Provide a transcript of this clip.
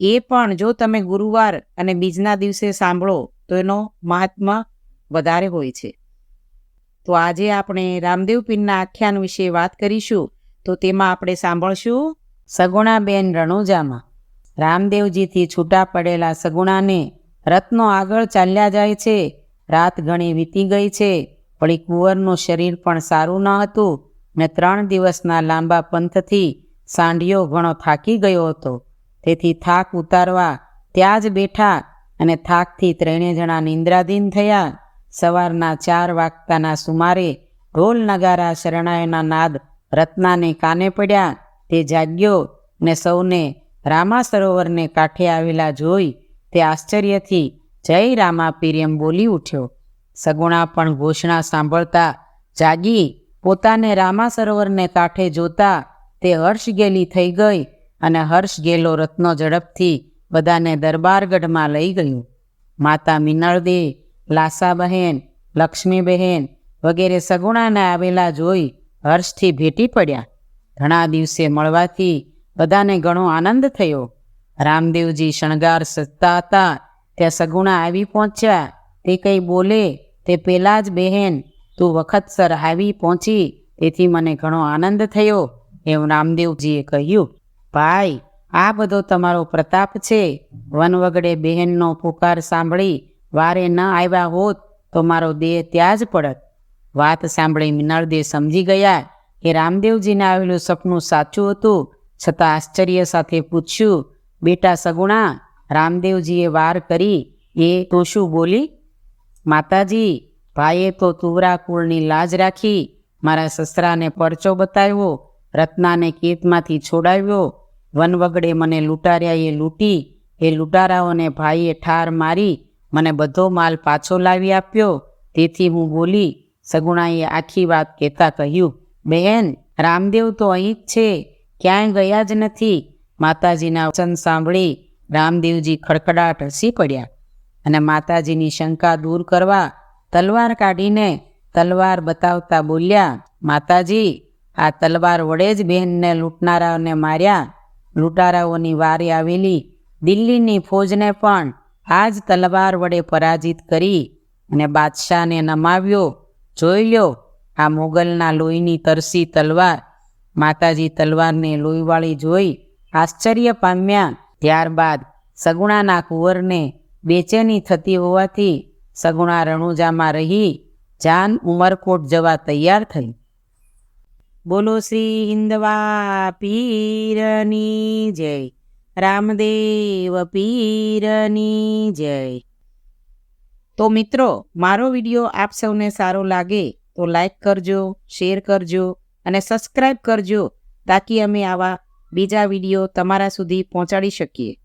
એ પણ જો તમે ગુરુવાર અને બીજના દિવસે સાંભળો, તો એનો મહાત્મા વધારે હોય છે. તો આજે આપણે રામદેવ પીરના આખ્યાન વિશે વાત કરીશું, તો તેમાં આપણે સાંભળશું સગુણાબેન રણુજામાં. રામદેવજીથી છૂટા પડેલા સગુણાને રત્નો આગળ ચાલ્યા જાય છે, રાત ઘણી વીતી ગઈ છે, વળી કુંવરનું શરીર પણ સારું ન હતું. ને ત્રણ દિવસના લાંબા પંથથી સાંઢિયો ઘણો થાકી ગયો હતો. તેથી થાક ઉતારવા ત્યાં જ બેઠા અને થાકથી ત્રણે જણા નિંદ્રાધીન થયા. સવારના ચાર વાગતાના સુમારે ઢોલ નગારા શરણાયના નાદ રત્નાને કાને પડ્યા. તે જાગ્યો ને સૌને રામા સરોવરને કાંઠે આવેલા જોઈ તે આશ્ચર્યથી જય રામા પીર બોલી ઉઠ્યો. સગુણા પણ ઘોષણા સાંભળતા જાગી પોતાને રામા સરોવરને કાંઠે જોતા તે હર્ષ ગેલી થઈ ગઈ. અને હર્ષ ગેલો રત્નો ઝડપથી બધાને દરબારગઢમાં લઈ ગયું. માતા મિનળદી, લાસાબહેન, લક્ષ્મીબહેન વગેરે સગુણાને આવેલા જોઈ હર્ષથી ભેટી પડ્યા. ઘણા દિવસે મળવાથી બધાને ઘણો આનંદ થયો. રામદેવજી શણગાર સજતા હતા ત્યાં સગુણા આવી પહોંચ્યા. તે કંઈ બોલે, તે પહેલાં જ બહેન, તું વખતસર આવી પહોંચી, તેથી મને ઘણો આનંદ થયો, એવું રામદેવજીએ કહ્યું. ભાઈ, આ બધો તમારો પ્રતાપ છે. વનવગડે બહેનનો પુકાર સાંભળી વારે ન આવ્યા હોત તો મારો દેહ ત્યાં જ પડત. વાત સાંભળી મિનળદે સમજી ગયા કે રામદેવજીને આવેલું સપનું સાચું હતું. છતાં આશ્ચર્ય સાથે પૂછ્યું, બેટા સગુણા, રામદેવજીએ વાર કરી. એ તો શું બોલી? માતાજી, ભાઈએ તો તુવરા કુળની લાજ રાખી. મારા સસરાને પરચો બતાવ્યો, રત્નાને કેતમાંથી છોડાવ્યો. વનવગડે મને લૂંટાર્યા એ લૂંટી, એ લૂંટારાઓને ભાઈએ ઠાર મારી, મને બધો માલ પાછો લાવી આપ્યો. તેથી હું બોલી, સગુણાએ આખી વાત કહેતા કહ્યું બહેન રામદેવ તો અહીં જ છે, ક્યાંય ગયા જ નથી. માતાજીના વચન સાંભળી રામદેવજી ખડખડાટ હસી પડ્યા અને માતાજીની શંકા દૂર કરવા તલવાર કાઢીને તલવાર બતાવતા બોલ્યા, માતાજી, આ તલવાર વડે જ બહેનને લૂંટનારાઓને માર્યા લૂંટારાઓની વારે આવેલી દિલ્હીની ફોજને પણ આ જ તલવાર વડે પરાજિત કરી અને બાદશાહને નમાવ્યો. જોઈ લ્યો આ મોગલના લોહીની તરસી તલવાર. માતાજી તલવારને લોહીવાળી જોઈ આશ્ચર્ય પામ્યા. ત્યારબાદ સગુણાના કુંવરને બેચેની થતી હોવાથી સગુણા રણુજામાં રહી જાન ઉમરકોટ જવા તૈયાર થઈ. બોલો શ્રી હિન્દવા પીરની જય. રામદેવ પીરની જય. તો મિત્રો, મારો વીડિયો આપ સૌને સારો લાગે તો લાઈક કરજો, શેર કરજો અને સબસ્ક્રાઈબ કરજો, તાકી અમે આવા બીજા વીડિયો તમારા સુધી પહોંચાડી શકીએ.